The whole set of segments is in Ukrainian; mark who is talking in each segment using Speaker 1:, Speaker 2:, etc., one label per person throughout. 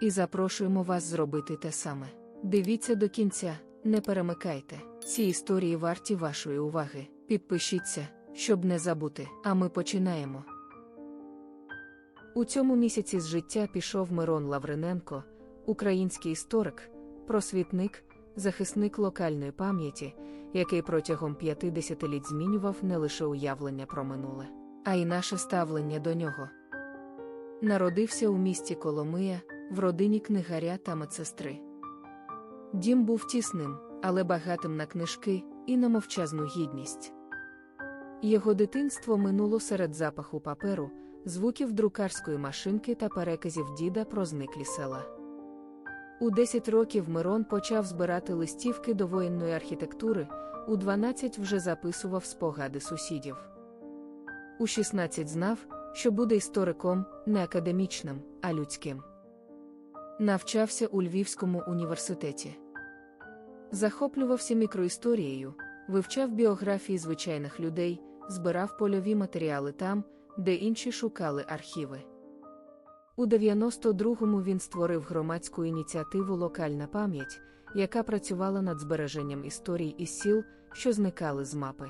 Speaker 1: і запрошуємо вас зробити те саме. Дивіться до кінця, не перемикайте. Ці історії варті вашої уваги. Підпишіться, щоб не забути. А ми починаємо. У цьому місяці з життя пішов Мирон Лавриненко, український історик, просвітник, захисник локальної пам'яті, який протягом п'яти десятиліть змінював не лише уявлення про минуле, а й наше ставлення до нього. Народився у місті Коломия, в родині книгаря та медсестри. Дім був тісним, але багатим на книжки і на мовчазну гідність. Його дитинство минуло серед запаху паперу, звуків друкарської машинки та переказів діда про зниклі села. У 10 років Мирон почав збирати листівки до воєнної архітектури, у 12 вже записував спогади сусідів. У 16 знав, що буде істориком не академічним, а людським. Навчався у Львівському університеті. Захоплювався мікроісторією, вивчав біографії звичайних людей, збирав польові матеріали там, де інші шукали архіви. У 92-му він створив громадську ініціативу Локальна пам'ять, яка працювала над збереженням історій із сіл, що зникали з мапи.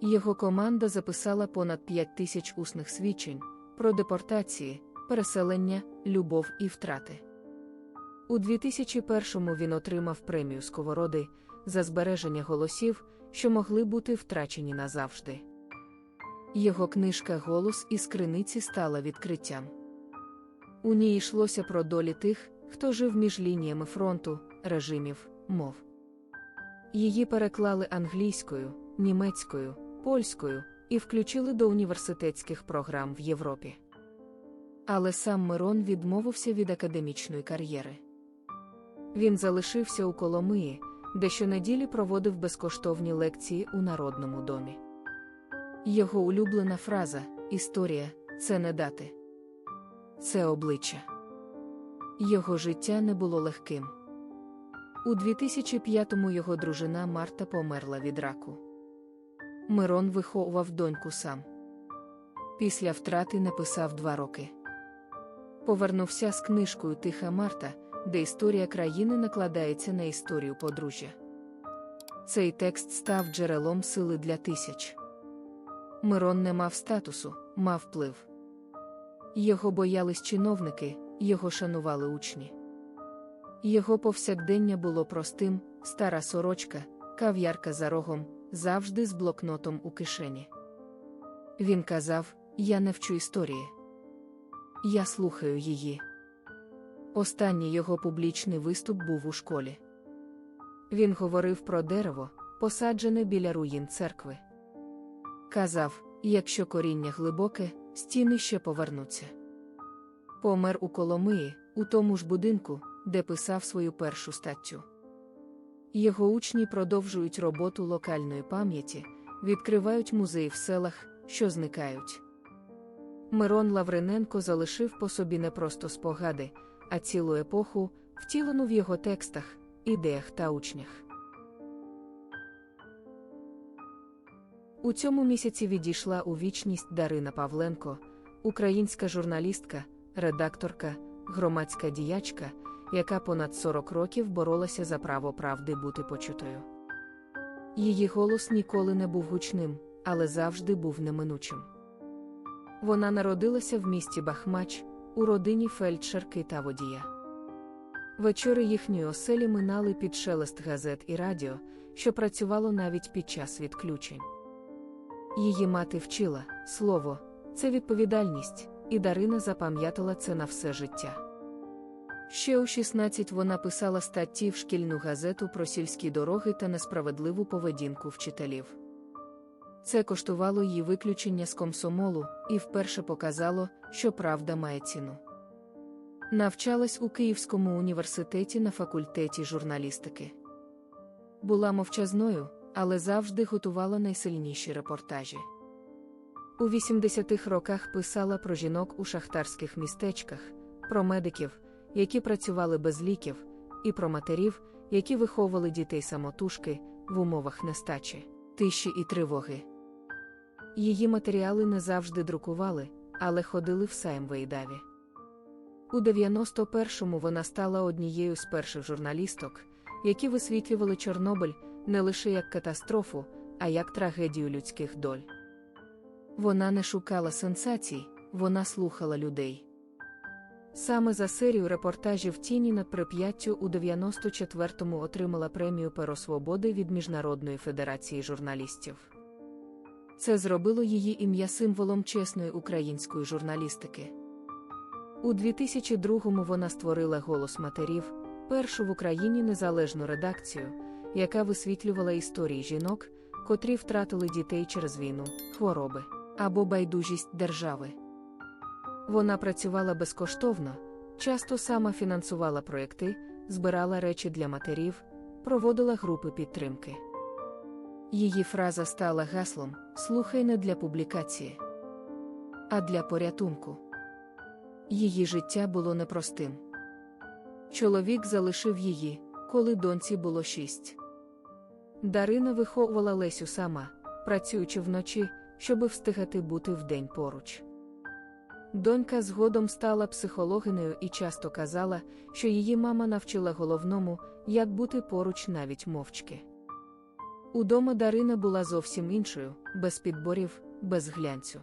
Speaker 1: Його команда записала понад 5 тисяч усних свідчень про депортації, переселення, любов і втрати. У 2001-му він отримав премію Сковороди за збереження голосів, що могли бути втрачені назавжди. Його книжка Голос із криниці стала відкриттям. У ній йшлося про долі тих, хто жив між лініями фронту, режимів, мов. Її переклали англійською, німецькою, польською і включили до університетських програм в Європі. Але сам Мирон відмовився від академічної кар'єри. Він залишився у Коломиї, де щонеділі проводив безкоштовні лекції у Народному домі. Його улюблена фраза Історія це не дати, це обличчя. Його життя не було легким. У 2005-му його дружина Марта померла від раку. Мирон виховував доньку сам. Після втрати написав два роки. Повернувся з книжкою Тиха Марта, де історія країни накладається на історію подружжя. Цей текст став джерелом сили для тисяч. Мирон не мав статусу, мав вплив. Його боялись чиновники, його шанували учні. Його повсякдення було простим, стара сорочка, кав'ярка за рогом, завжди з блокнотом у кишені. Він казав: Я не вчу історії. Я слухаю її. Останній його публічний виступ був у школі. Він говорив про дерево, посаджене біля руїн церкви. Казав, якщо коріння глибоке, стіни ще повернуться. Помер у Коломиї, у тому ж будинку, де писав свою першу статтю. Його учні продовжують роботу локальної пам'яті, відкривають музеї в селах, що зникають. Мирон Лавриненко залишив по собі не просто спогади, а цілу епоху, втілену в його текстах, ідеях та учнях. У цьому місяці відійшла у вічність Дарина Павленко, українська журналістка, редакторка, громадська діячка, яка понад 40 років боролася за право правди бути почутою. Її голос ніколи не був гучним, але завжди був неминучим. Вона народилася в місті Бахмач, у родині фельдшерки та водія. Вечори їхньої оселі минали під шелест газет і радіо, що працювало навіть під час відключень. Її мати вчила слово, це відповідальність, і Дарина запам'ятала це на все життя. Ще у 16 вона писала статті в шкільну газету про сільські дороги та несправедливу поведінку вчителів. Це коштувало їй виключення з комсомолу і вперше показало, що правда має ціну. Навчалась у Київському університеті на факультеті журналістики. Була мовчазною, але завжди готувала найсильніші репортажі. У 80-х роках писала про жінок у шахтарських містечках, про медиків, які працювали без ліків, і про матерів, які виховували дітей самотужки в умовах нестачі, тиші і тривоги. Її матеріали не завжди друкували, але ходили в сайм Вейдаві. У 91-му вона стала однією з перших журналісток, які висвітлювали Чорнобиль не лише як катастрофу, а як трагедію людських доль. Вона не шукала сенсацій, вона слухала людей. Саме за серію репортажів Тіні над Прип'яттю у 94-му отримала премію Перо Свободи від Міжнародної федерації журналістів. Це зробило її ім'я символом чесної української журналістики. У 2002-му вона створила голос матерів, першу в Україні незалежну редакцію, яка висвітлювала історії жінок, котрі втратили дітей через війну, хвороби або байдужість держави. Вона працювала безкоштовно, часто сама фінансувала проекти, збирала речі для матерів, проводила групи підтримки. Її фраза стала гаслом Слухай не для публікації, а для порятунку. Її життя було непростим. Чоловік залишив її, коли доньці було шість. Дарина виховувала Лесю сама, працюючи вночі, щоби встигати бути вдень поруч. Донька згодом стала психологинею і часто казала, що її мама навчила головному, як бути поруч навіть мовчки. Удома Дарина була зовсім іншою, без підборів, без глянцю.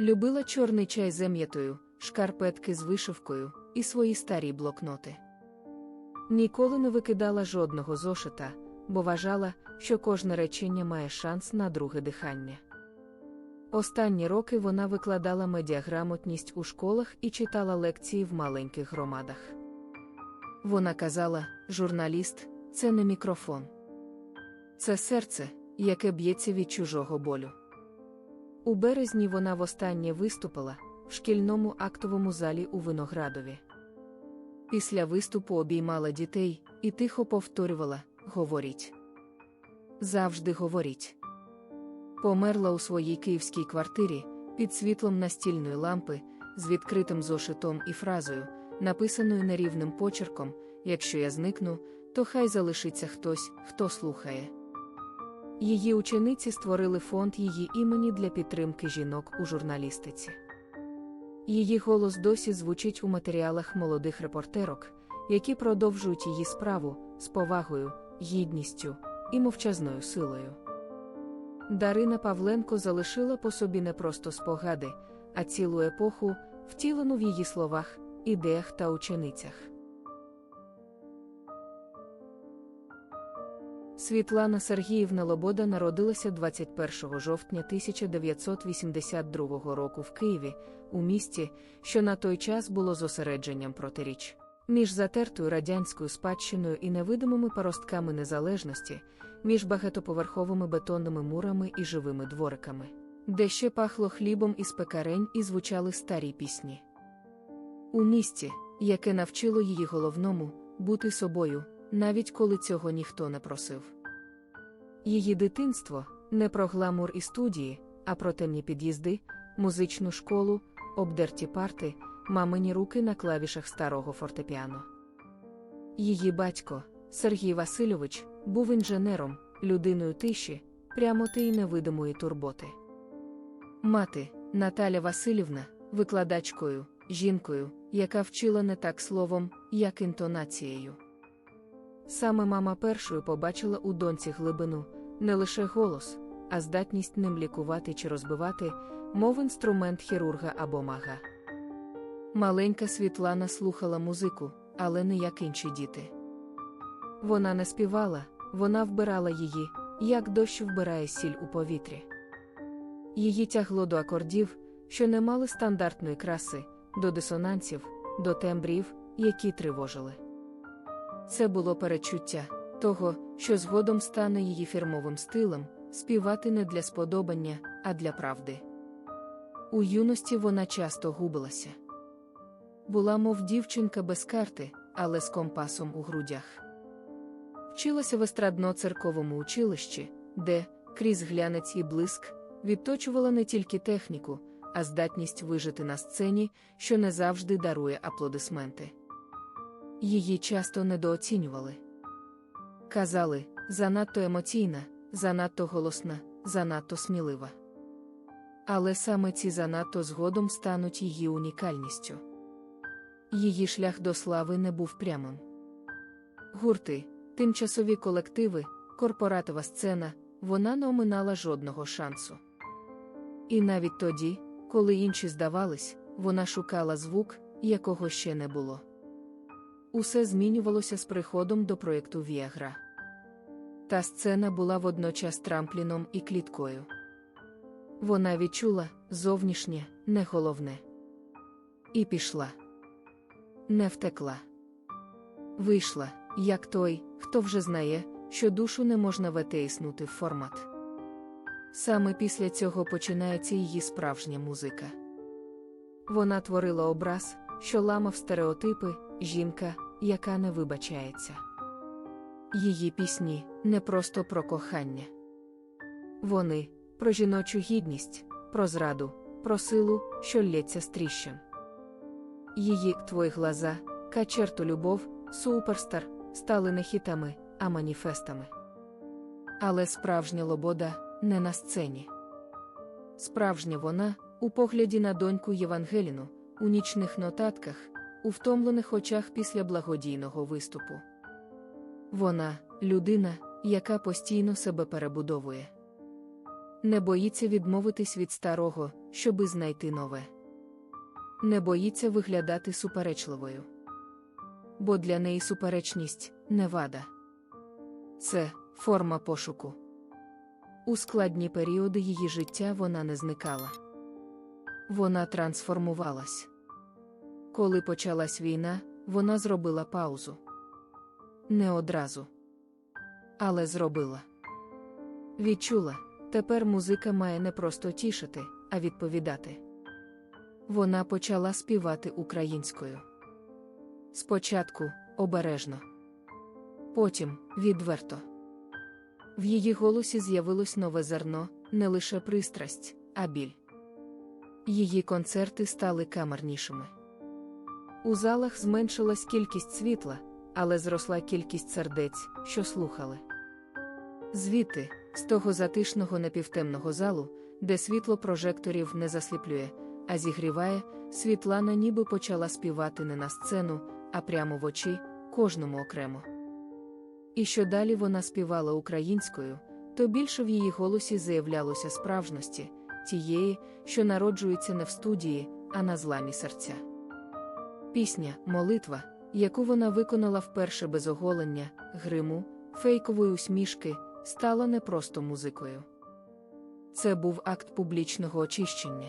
Speaker 1: Любила чорний чай з ем'ятою, шкарпетки з вишивкою і свої старі блокноти. Ніколи не викидала жодного зошита, бо вважала, що кожне речення має шанс на друге дихання. Останні роки вона викладала медіаграмотність у школах і читала лекції в маленьких громадах. Вона казала: журналіст це не мікрофон, це серце, яке б'ється від чужого болю. У березні вона востаннє виступила в шкільному актовому залі у Виноградові. Після виступу обіймала дітей і тихо повторювала: Говоріть. Завжди говоріть. Померла у своїй київській квартирі під світлом настільної лампи, з відкритим зошитом і фразою, написаною нерівним почерком: Якщо я зникну, то хай залишиться хтось, хто слухає. Її учениці створили фонд її імені для підтримки жінок у журналістиці. Її голос досі звучить у матеріалах молодих репортерок, які продовжують її справу з повагою, гідністю і мовчазною силою. Дарина Павленко залишила по собі не просто спогади, а цілу епоху, втілену в її словах, ідеях та ученицях. Світлана Сергіївна Лобода народилася 21 жовтня 1982 року в Києві, у місті, що на той час було зосередженням протиріч. Між затертою радянською спадщиною і невидимими паростками незалежності, між багатоповерховими бетонними мурами і живими двориками, де ще пахло хлібом із пекарень і звучали старі пісні. У місті, яке навчило її головному бути собою, навіть коли цього ніхто не просив. Її дитинство не про гламур і студії, а про темні під'їзди, музичну школу, обдерті парти, мамині руки на клавішах старого фортепіано. Її батько, Сергій Васильович, був інженером, людиною тиші, прямоти й невидимої турботи. Мати, Наталя Васильівна, викладачкою, жінкою, яка вчила не так словом, як інтонацією. Саме мама першою побачила у доньці глибину, не лише голос, а здатність ним лікувати чи розбивати, мов інструмент хірурга або мага. Маленька Світлана слухала музику, але не як інші діти. Вона не співала, вона вбирала її, як дощ вбирає сіль у повітрі. Її тягло до акордів, що не мали стандартної краси, до дисонансів, до тембрів, які тривожили. Це було перечуття того, що згодом стане її фірмовим стилем, співати не для сподобання, а для правди. У юності вона часто губилася. була, мов дівчинка без карти, але з компасом у грудях. Вчилася в естрадно-церковому училищі, де, крізь глянець і блиск, відточувала не тільки техніку, а здатність вижити на сцені, що не завжди дарує аплодисменти. Її часто недооцінювали. Казали, занадто емоційна, занадто голосна, занадто смілива. Але саме ці занадто згодом стануть її унікальністю. Її шлях до слави не був прямим. Гурти, тимчасові колективи, корпоратова сцена, вона не оминала жодного шансу. І навіть тоді, коли інші здавались, вона шукала звук, якого ще не було. Усе змінювалося з приходом до проєкту Віагра. Та сцена була водночас трампліном і кліткою. Вона відчула зовнішнє, не головне. І пішла. Не втекла. Вийшла, як той, хто вже знає, що душу не можна витиснути в формат. Саме після цього починається її справжня музика. Вона творила образ, що ламав стереотипи, жінка, яка не вибачається. Її пісні не просто про кохання. Вони про жіночу гідність, про зраду, про силу, що лється з тріщин. Її твої глаза, качерту любов, суперстар стали не хітами, а маніфестами. Але справжня лобода не на сцені. Справжня вона у погляді на доньку Євангеліну, у нічних нотатках, у втомлених очах після благодійного виступу. Вона людина, яка постійно себе перебудовує. Не боїться відмовитись від старого, щоби знайти нове. Не боїться виглядати суперечливою. Бо для неї суперечність не вада. Це форма пошуку. У складні періоди її життя вона не зникала. Вона трансформувалась. Коли почалась війна, вона зробила паузу. Не одразу. Але зробила. Відчула, тепер музика має не просто тішити, а відповідати. Вона почала співати українською. Спочатку обережно. Потім відверто. В її голосі з'явилось нове зерно, не лише пристрасть, а біль. Її концерти стали камернішими. У залах зменшилась кількість світла, але зросла кількість сердець, що слухали. Звідти, з того затишного напівтемного залу, де світло прожекторів не засліплює, а зігріває, Світлана ніби почала співати не на сцену, а прямо в очі, кожному окремо. І що далі вона співала українською, то більше в її голосі заявлялося справжності, тієї, що народжується не в студії, а на зламі серця. Пісня, молитва, яку вона виконала вперше без оголення, гриму, фейкової усмішки, стала не просто музикою. Це був акт публічного очищення.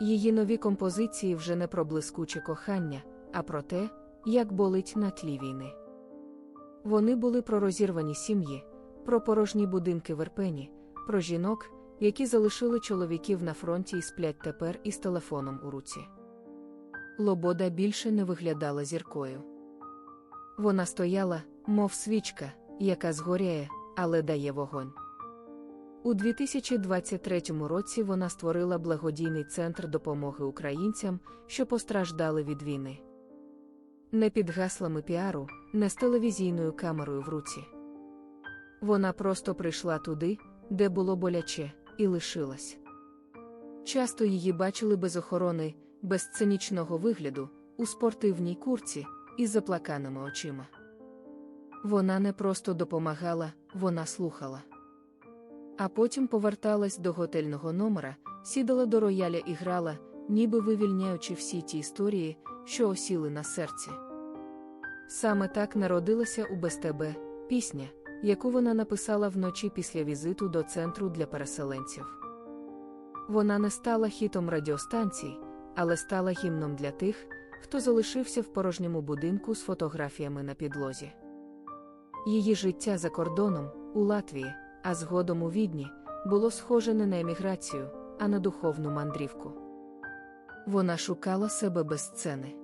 Speaker 1: Її нові композиції вже не про блискуче кохання, а про те, як болить на тлі війни. Вони були про розірвані сім'ї, про порожні будинки в Ірпені, про жінок, які залишили чоловіків на фронті і сплять тепер із телефоном у руці. Лобода більше не виглядала зіркою. Вона стояла, мов свічка, яка згоряє, але дає вогонь. У 2023 році вона створила благодійний центр допомоги українцям, що постраждали від війни. Не під гаслами піару, не з телевізійною камерою в руці. Вона просто прийшла туди, де було боляче, і лишилась. Часто її бачили без охорони, без сценічного вигляду, у спортивній курці із заплаканими очима. Вона не просто допомагала, вона слухала. А потім поверталась до готельного номера, сідала до рояля і грала, ніби вивільняючи всі ті історії, що осіли на серці. Саме так народилася у «Без тебе» пісня, яку вона написала вночі після візиту до центру для переселенців. Вона не стала хітом радіостанцій, але стала гімном для тих, хто залишився в порожньому будинку з фотографіями на підлозі. Її життя за кордоном, у Латвії, а згодом у відні, було схоже не на еміграцію, а на духовну мандрівку. Вона шукала себе без сцени.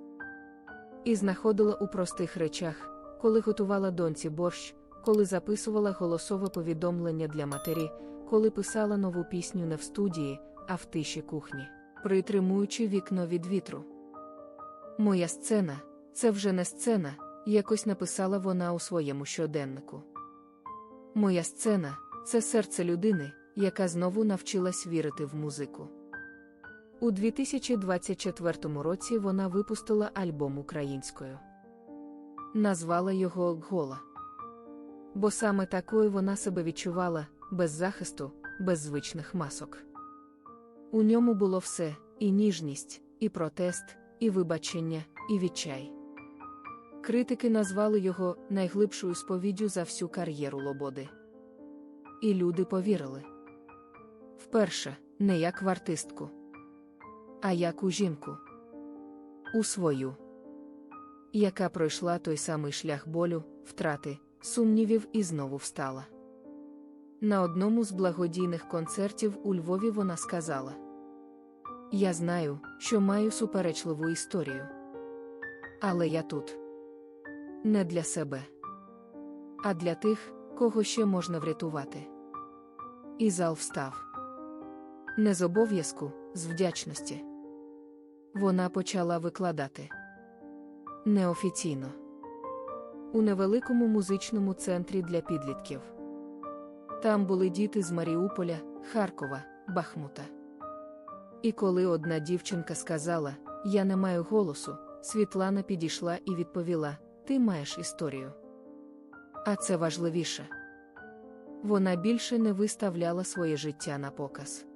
Speaker 1: І знаходила у простих речах, коли готувала доньці борщ, коли записувала голосове повідомлення для матері, коли писала нову пісню не в студії, а в тиші кухні, притримуючи вікно від вітру. Моя сцена це вже не сцена, якось написала вона у своєму щоденнику. Моя сцена це серце людини, яка знову навчилась вірити в музику. У 2024 році вона випустила альбом українською. Назвала його Гола. Бо саме такою вона себе відчувала, без захисту, без звичних масок. У ньому було все і ніжність, і протест, і вибачення, і відчай. Критики назвали його найглибшою сповіддю за всю кар'єру Лободи. І люди повірили. Вперше, не як в артистку, а як у жінку. У свою, яка пройшла той самий шлях болю, втрати, сумнівів і знову встала. На одному з благодійних концертів у Львові вона сказала: Я знаю, що маю суперечливу історію. Але я тут не для себе, а для тих, кого ще можна врятувати. І зал встав. Не з обов'язку, з вдячності. Вона почала викладати неофіційно у невеликому музичному центрі для підлітків. Там були діти з Маріуполя, Харкова, Бахмута. І коли одна дівчинка сказала: Я не маю голосу, Світлана підійшла і відповіла: Ти маєш історію. А це важливіше. Вона більше не виставляла своє життя на показ.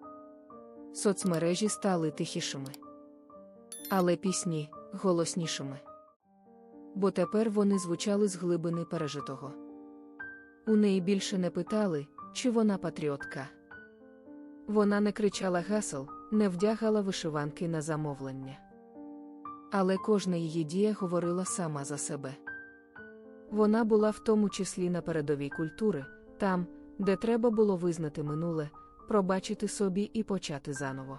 Speaker 1: Соцмережі стали тихішими, але пісні голоснішими. Бо тепер вони звучали з глибини пережитого. У неї більше не питали, чи вона патріотка. Вона не кричала гасел, не вдягала вишиванки на замовлення. Але кожна її дія говорила сама за себе. Вона була в тому числі на передовій культури, там, де треба було визнати минуле, пробачити собі і почати заново.